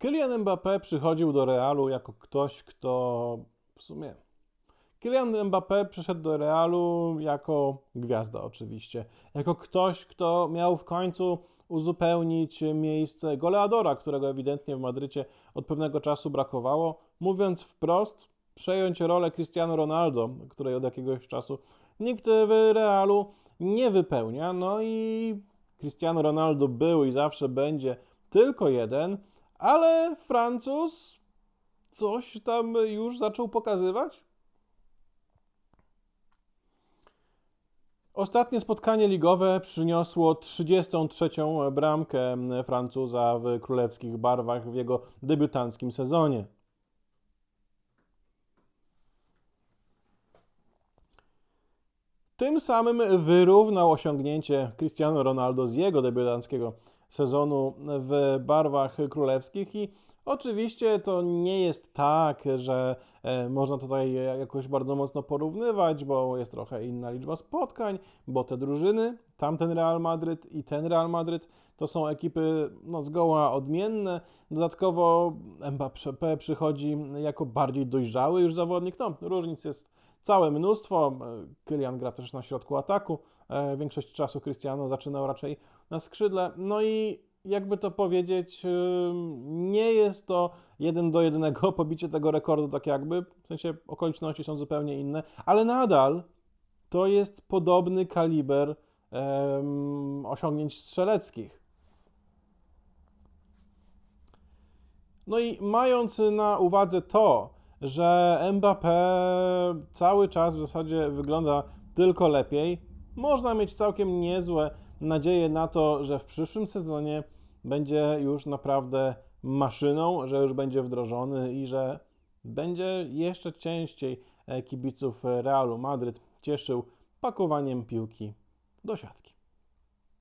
Kylian Mbappé przychodził do Realu jako ktoś, kto w sumie. Kylian Mbappé przyszedł do Realu jako gwiazda, oczywiście. Jako ktoś, kto miał w końcu uzupełnić miejsce goleadora, którego ewidentnie w Madrycie od pewnego czasu brakowało. Mówiąc wprost, przejąć rolę Cristiano Ronaldo, której od jakiegoś czasu nikt w Realu nie wypełnia. No i Cristiano Ronaldo był i zawsze będzie tylko jeden, ale Francuz coś tam już zaczął pokazywać. Ostatnie spotkanie ligowe przyniosło 33. bramkę Francuza w królewskich barwach w jego debiutanckim sezonie. Tym samym wyrównał osiągnięcie Cristiano Ronaldo z jego debiutanckiego sezonu w barwach królewskich i oczywiście to nie jest tak, że e, można tutaj jakoś bardzo mocno porównywać, bo jest trochę inna liczba spotkań, bo te drużyny, tamten Real Madryt i ten Real Madryt to są ekipy no, zgoła odmienne. Dodatkowo Mbappé przychodzi jako bardziej dojrzały już zawodnik. No, różnic jest całe mnóstwo. Kylian gra też na środku ataku. E, Większość czasu Cristiano zaczynał raczej na skrzydle. No i jakby to powiedzieć, ym, nie jest to jeden do jednego pobicie tego rekordu, tak jakby, w sensie okoliczności są zupełnie inne, ale nadal to jest podobny kaliber em, osiągnięć strzeleckich. No i mając na uwadze to, że Mbappé cały czas w zasadzie wygląda tylko lepiej, można mieć całkiem niezłe nadzieję na to, że w przyszłym sezonie będzie już naprawdę maszyną, że już będzie wdrożony i że będzie jeszcze częściej e, kibiców Realu Madryt cieszył pakowaniem piłki do siatki.